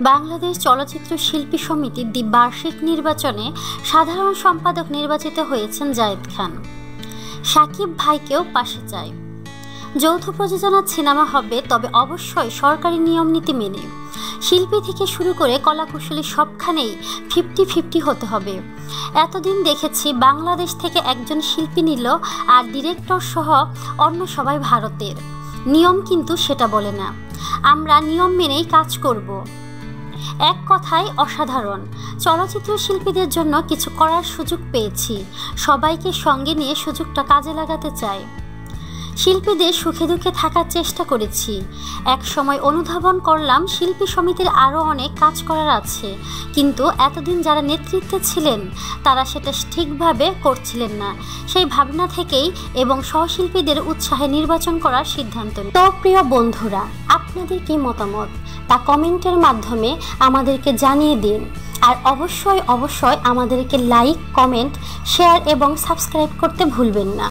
বাংলাদেশ চলচ্চিত্র শিল্পী সমিতির দ্বিবার্ষিক নির্বাচনে সাধারণ সম্পাদক নির্বাচিত হয়েছেন জায়েদ খান। সাকিব ভাইকেও পাশে চায় যৌথ প্রযোজনার সিনেমা হবে, তবে অবশ্যই সরকারি নিয়ম নীতি মেনে। শিল্পী থেকে শুরু করে কলাকুশলী সবখানেই ফিফটি ফিফটি হতে হবে। এতদিন দেখেছি বাংলাদেশ থেকে একজন শিল্পী নিল আর ডিরেক্টর সহ অন্য সবাই ভারতের। নিয়ম কিন্তু সেটা বলে না। আমরা নিয়ম মেনেই কাজ করব। এক কথায় অসাধারণ। চলচ্চিত্র শিল্পীদের জন্য কিছু করার সুযোগ পেয়েছি। সবাইকে সঙ্গে নিয়ে সুযোগটা কাজে লাগাতে চাই। শিল্পীদের সুখে দুঃখে থাকার চেষ্টা করেছি। এক সময় অনুধাবন করলাম শিল্পী সমিতির আরও অনেক কাজ করার আছে। কিন্তু এতদিন যারা নেতৃত্বে ছিলেন, তারা সেটা ঠিকভাবে করছিলেন না। সেই ভাবনা থেকেই এবং সহশিল্পীদের উৎসাহে নির্বাচন করার সিদ্ধান্ত তো প্রিয় বন্ধুরা, আপনাদের কি মতামত? তা কমেন্টের মাধ্যমে আমাদেরকে জানিয়ে দিন। আর অবশ্যই অবশ্যই আমাদেরকে লাইক, কমেন্ট, শেয়ার এবং সাবস্ক্রাইব করতে ভুলবেন না।